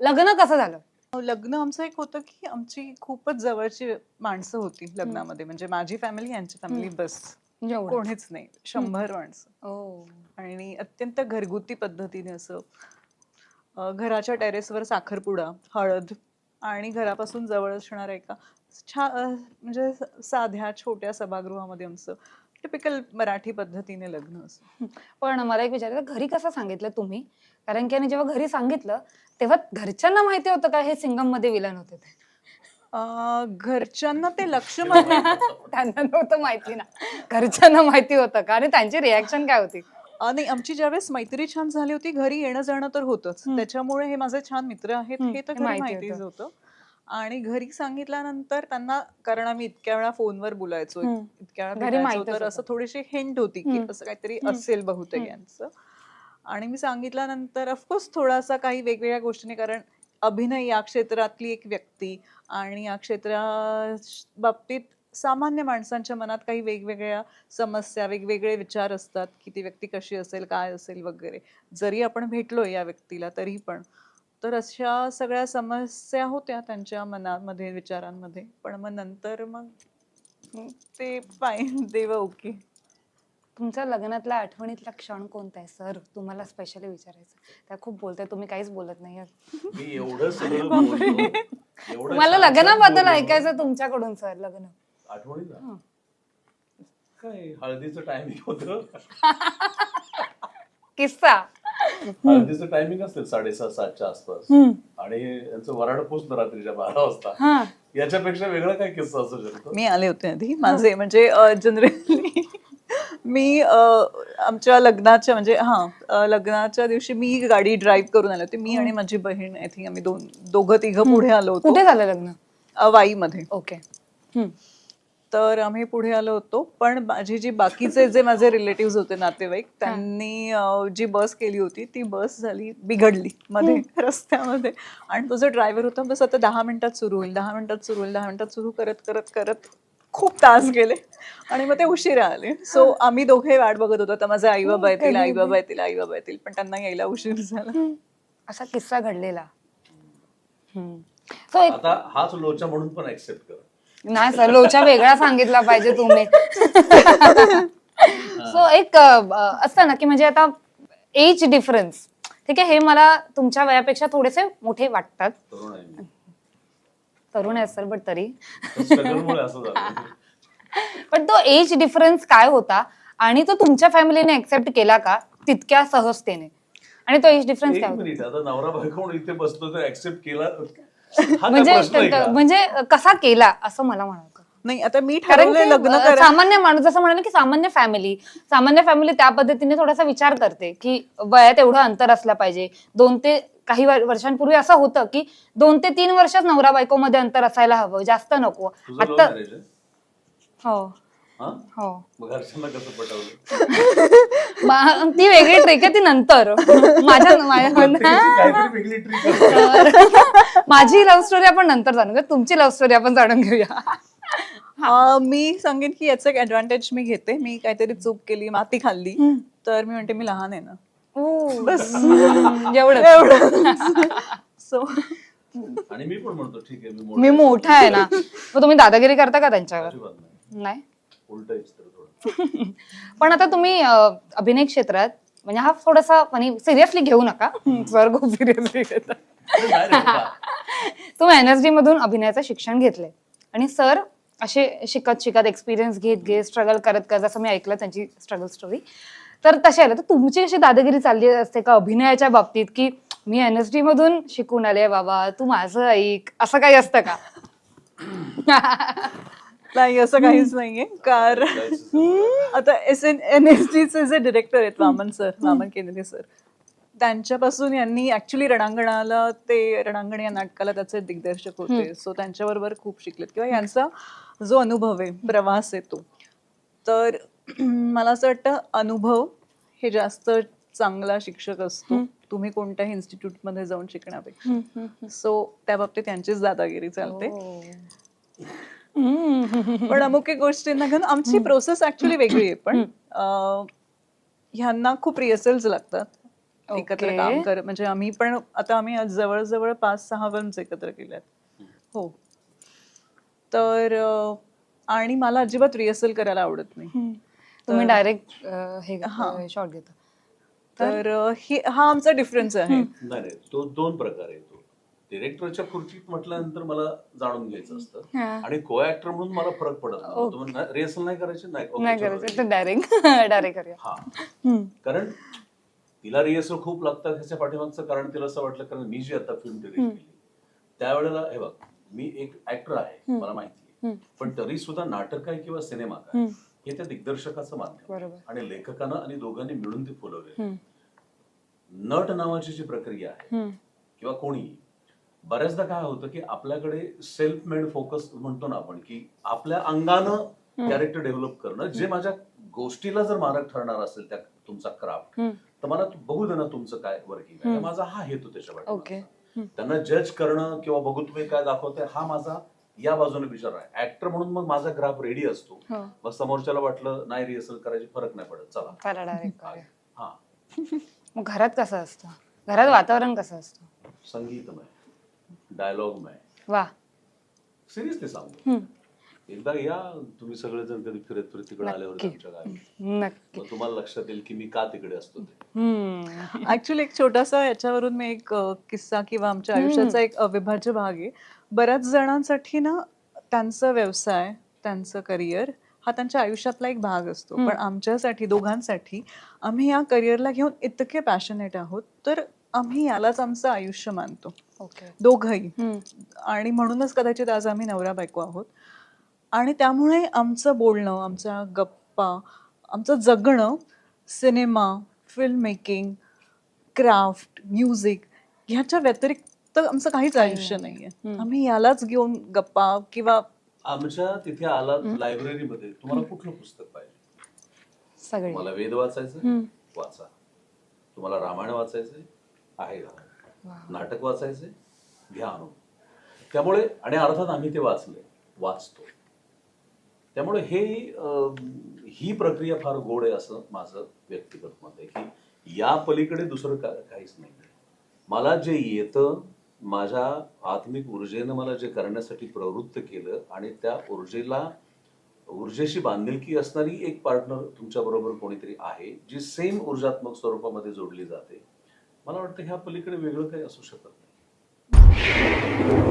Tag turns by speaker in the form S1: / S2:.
S1: लग्न कसं झालं?
S2: लग्न आमचं एक होतं की आमची खूपच जवळची माणसं होती लग्नामध्ये. म्हणजे माझी फॅमिली यांची फॅमिली बस. कोणीच नाही. शंभर माणसं.
S1: ओ
S2: आणि अत्यंत घरगुती पद्धतीने असं अं, घराच्या टेरेसवर साखरपुडा हळद आणि घरापासून जवळ असणाऱ्या एका छान म्हणजे साध्या छोट्या सभागृहामध्ये आमचं टिपिकल मराठी पद्धतीने लग्न असं.
S1: पण मला एक विचारायचं घरी कसं सांगितलं तुम्ही? कारण की आणि जेव्हा घरी सांगितलं तेव्हा घरच्यांना माहिती होतं का हे सिंगममध्ये विलन होते ते?
S2: अं, घरच्यांना ते लक्ष
S1: त्यांना नव्हतं माहिती ना. घरच्यांना माहिती होतं का? आणि त्यांची रिॲक्शन काय होती?
S2: अं, नाही आमची ज्यावेळेस मैत्री छान झाली होती घरी येणं जाणं तर होतच.
S1: हम्म.
S2: त्याच्यामुळे हे माझे छान मित्र आहेत
S1: हम्म,
S2: हे तर
S1: हे
S2: घरी
S1: माहिती
S2: माहितीच
S1: होतं.
S2: आणि घरी सांगितल्यानंतर त्यांना कारण आम्ही इतक्या वेळा फोनवर बोलायचो. इतक्या वेळा
S1: माहीतच
S2: तर. असं थोडीशी हिंट होती की. असं काहीतरी. असेल बहुतेक. यांचं आणि मी सांगितल्यानंतर ऑफकोर्स थोडासा काही वेगवेगळ्या गोष्टीने कारण अभिनय या क्षेत्रातली एक व्यक्ती आणि या क्षेत्रा बाबतीत सामान्य माणसांच्या मनात काही वेगवेगळ्या समस्या वेगवेगळे विचार असतात की ती व्यक्ती कशी असेल काय असेल वगैरे जरी आपण भेटलो या व्यक्तीला तरी पण तर अशा सगळ्या समस्या होत्या त्यांच्या मनामध्ये विचारांमध्ये. पण मग नंतर मग ते फाईन देव ओके
S1: तुमच्या लग्नातला आठवणीतला क्षण कोणता आहे सर? तुम्हाला स्पेशली विचारायचं त्या खूप बोलताय तुम्ही काहीच बोलत नाही
S3: मी एवढं सगळं बोललो. एवढं
S1: मला लग्नाबद्दल
S3: बोललो.
S1: ऐकायचं तुमच्याकडून सर लग्न.
S3: आठवणीला?
S1: हं.
S3: काय हळदीचं टायमिंग होतं?
S1: किस्सा.
S3: हळदीचं टायमिंग असेल साडेसहा सातच्या आसपास. आणि यांचं वराड पोचलं रात्रीच्या बारा वाजता.
S1: हा.
S3: याच्यापेक्षा वेगळा काय किस्सा असू शकतो?
S2: मी आले होते आधी. माझे म्हणजे जनरली मी अ, आमच्या लग्नाच्या म्हणजे हा लग्नाच्या दिवशी मी गाडी ड्राईव्ह करून आले होते. मी आणि माझी बहीण आय थिंक आम्ही दोन दोघं तिघं पुढे आलो होतो.
S1: कुठे झालं लग्न?
S2: अ, वाईमध्ये.
S1: ओके.
S2: तर आम्ही पुढे आलो होतो. पण माझी जी बाकीचे जे माझे रिलेटिव्ह होते नातेवाईक त्यांनी जी बस केली होती ती बस झाली बिघडली मध्ये रस्त्यामध्ये. आणि तो जो ड्रायव्हर होता बस आता दहा मिनिटात सुरू होईल दहा मिनिटात सुरू होईल दहा मिनिटात सुरू करत करत करत खूप तास गेले. आणि मग ते उशिरा आले. सो आम्ही दोघे वाट बघत होतो. आता माझे आई बाबा येतील आई बाबा येतील आई बाबा येतील पण त्यांना यायला उशीर झाला.
S1: असा किस्सा घडलेला. सो
S3: हाच लोचा म्हणून पण ऍक्सेप्ट कर.
S1: नाही सर लोचा वेगळा सांगितला पाहिजे तुम्ही. सो एक असतं ना की म्हणजे आता एज डिफरन्स ठीक आहे हे मला तुमच्या वयापेक्षा थोडेसे मोठे वाटतात.
S3: तरुण आहे मी.
S1: तरुण आहे सर बट तरी. पण तो एज डिफरन्स काय होता आणि तो तुमच्या फॅमिलीने एक्सेप्ट केला का तितक्या सहजतेने? आणि तो एज डिफरन्स काय होता?
S3: मिनिट आता नवरा बायको इथे बसलो तर ऍक्सेप्ट केला हा
S1: म्हणजे
S3: प्रश्न आहे का?
S1: म्हणजे कसा केला असं मला म्हणायचं.
S2: नाही आता मी
S1: कारण
S2: ठरवलंय
S1: की,
S2: लग्न
S1: अ,
S2: करा.
S1: सामान्य माणूस जसं म्हणाले की सामान्य फॅमिली सामान्य फॅमिली त्या पद्धतीने थोडासा विचार करते की वयात एवढं अंतर असलं पाहिजे. दोन ते काही वर- वर्षांपूर्वी असं होतं की दोन ते तीन वर्षच नवरा बायको मध्ये अंतर असायला हवं जास्त नको.
S3: तुझं
S1: आता
S3: आहे
S1: हो.
S3: हा?
S1: हो.
S3: मग घरच्यांना कसं पटवलं?
S1: मा- ती वेगळी ट्रिक आहे ती नंतर. माझ्या माझ्या-
S3: प्रत्येकाची काहीतरी वेगळी ट्रिक
S1: माझी लव्ह स्टोरी आपण नंतर जाणून घेऊ. तुमची लव्ह स्टोरी आपण जाणून घेऊया.
S2: अं, मी सांगेन की याचं एक ऍडव्हान्टेज मी घेते. मी काहीतरी चूक केली माती खाल्ली तर मी म्हणते मी लहान आहे ना.
S1: बस. एवढं
S2: सो
S3: आणि मी पण म्हणतो ठीक आहे मी
S1: मी
S3: मोठा
S1: मोठा आहे ना. मग तुम्ही दादागिरी करता का त्यांच्यावर?
S3: अजिबात नाही.
S1: नाही?
S3: उलट तर थोडं.
S1: पण आता तुम्ही अभिनय क्षेत्रात म्हणजे हा थोडासा म्हणजे सिरियसली घेऊ नका. सर खूप सिरियसली घेतात. तुम्ही एनएसडी मधून अभिनयाचं शिक्षण घेतलंय. आणि सर असे शिकत शिकत एक्सपिरियन्स घेत घेत स्ट्रगल करत करत जसं मी ऐकलं त्यांची स्ट्रगल स्टोरी तर तशी आलं. तर तुमची अशी दादागिरी चालली असते का अभिनयाच्या बाबतीत की मी एनएसडी मधून शिकून आले बाबा तू माझं ऐक असं काही असतं का?
S2: नाही असं काहीच नाहीये. कारण आता एस एन एन एस चे जे डिरेक्टर आहेत वामन सर वामन केंद्रे सर त्यांच्यापासून यांनी ऍक्च्युली रणांगणाला ते रणांगण या नाटकाला त्याचे दिग्दर्शक होते. सो त्यांच्याबरोबर खूप शिकलेत. किंवा यांचा जो अनुभव आहे प्रवास आहे तो. तर मला असं वाटतं अनुभव हे जास्त चांगला शिक्षक असतो. तुम्ही कोणत्याही इन्स्टिट्यूटमध्ये जाऊन शिकण्यापेक्षा. सो त्या बाबतीत त्यांचीच दादागिरी चालते. पण अमुक एक गोष्टींना घेऊन आमची प्रोसेस ऍक्च्युली वेगळी आहे. पण ह्यांना खूप रिहर्सल्स लागतात एकत्र. काम कर म्हणजे आम्ही पण आता आम्ही आज जवळजवळ पाच सहा फिल्म्स एकत्र केल्यात. हो. तर आणि मला अजिबात रिहर्सल करायला आवडत नाही.
S1: तुम्ही डायरेक्ट हे. शॉर्ट घेता.
S2: तर ही हा आमचा डिफरन्स आहे.
S3: तो दोन प्रकार आहे तो. डिरेक्टरच्या खुर्चीत म्हटल्यानंतर मला जाणून घ्यायचं असतं. आणि को ऍक्टर म्हणून मला फरक पडत रिहर्सल नाही करायची? नाही.
S1: करायचं. डायरेक्ट डायरेक्ट
S3: हा. कारण तिला रिहर्सल खूप लागतात ह्याच्या पाठीमागचं कारण तिला असं वाटलं कारण मी जी आता फिल्म डिरेक्ट केली त्यावेळेला हे बघ मी एक ऍक्टर आहे मला माहिती आहे. पण तरी सुद्धा नाटक आहे किंवा सिनेमा काय हे त्या दिग्दर्शकाचं माध्यम आणि लेखकानं आणि दोघांनी मिळून ते फुलवले नट नावाची जी प्रक्रिया आहे किंवा कोणी बऱ्याचदा काय होतं की आपल्याकडे सेल्फ मेड फोकस म्हणतो ना आपण की आपल्या अंगानं कॅरेक्टर डेव्हलप करणं जे माझ्या गोष्टीला जर मारक ठरणार असेल त्या तुमचा क्राफ्ट तर मला तू- बघू दे ना तुमचं काय वर्किंग आहे? माझा हा हेतू त्याच्या. त्यांना जज करणं किंवा बघू तुम्ही काय दाखवताय हा माझा या बाजूने विचार आहे. ऍक्टर म्हणून मग माझा ग्राफ रेडी असतो.
S1: हो.
S3: मग समोरच्याला वाटलं नाही रिहर्सल करायची फरक नाही पडत चला.
S1: डायरेक्ट
S3: हा.
S1: मग घरात कसं असतं? घरात वातावरण कसं असतं?
S3: संगीतमय. डायलॉगमय
S1: वा।
S3: सिरियसली सांगतो एकदा या तुम्ही सगळेजण कधी फिरत फिरत तिकडे आल्यावर
S1: नक्की.
S3: आमच्या गावी.
S1: नक्की.
S3: मग तुम्हाला लक्षात येईल की मी का तिकडे असतो ते.
S2: ऍक्च्युली एक छोटासा याच्यावरून मी एक अ, किस्सा किंवा आमच्या आयुष्याचा एक अविभाज्य भाग आहे. बऱ्याच जणांसाठी ना त्यांचा व्यवसाय त्यांचं करिअर हा त्यांच्या आयुष्यातला एक भाग असतो. पण आमच्यासाठी दोघांसाठी आम्ही या करिअरला घेऊन इतके पॅशनेट आहोत. तर आम्ही यालाच आमचं आयुष्य मानतो.
S1: ओके.
S2: दोघंही.
S1: हम्म.
S2: आणि म्हणूनच कदाचित आज आम्ही नवरा बायको आहोत. आणि त्यामुळे आमचं बोलणं आमच्या गप्पा आमचं जगणं cinema film making craft music ह्याच्या व्यतिरिक्त आमचं काहीच आयुष्य नाहीये. आम्ही यालाच घेऊन गप्पा किंवा
S3: आमच्या तिथे आला लायब्ररीमध्ये. तुम्हाला कुठलं पुस्तक पाहिजे?
S1: सगळे.
S3: तुम्हाला वेद वाचायचं वाचा. तुम्हाला रामायण वाचायचंय? आहे नाटक वाचायचंय घ्या आणून. त्यामुळे आणि अर्थात आम्ही ते वाचले वाचतो. त्यामुळे हे ही प्रक्रिया फार गोड आहे असं माझं व्यक्तिगत मत आहे की या पलीकडे दुसरं का काहीच नाही. मला जे येतं माझ्या आत्मिक ऊर्जेनं मला जे करण्यासाठी प्रवृत्त केलं आणि त्या ऊर्जेला ऊर्जेशी बांधिलकी असणारी एक पार्टनर तुमच्या बरोबर कोणीतरी आहे जी सेम ऊर्जात्मक स्वरूपामध्ये जोडली जाते. मला वाटतं ह्या पलीकडे वेगळं काही असू शकत नाही.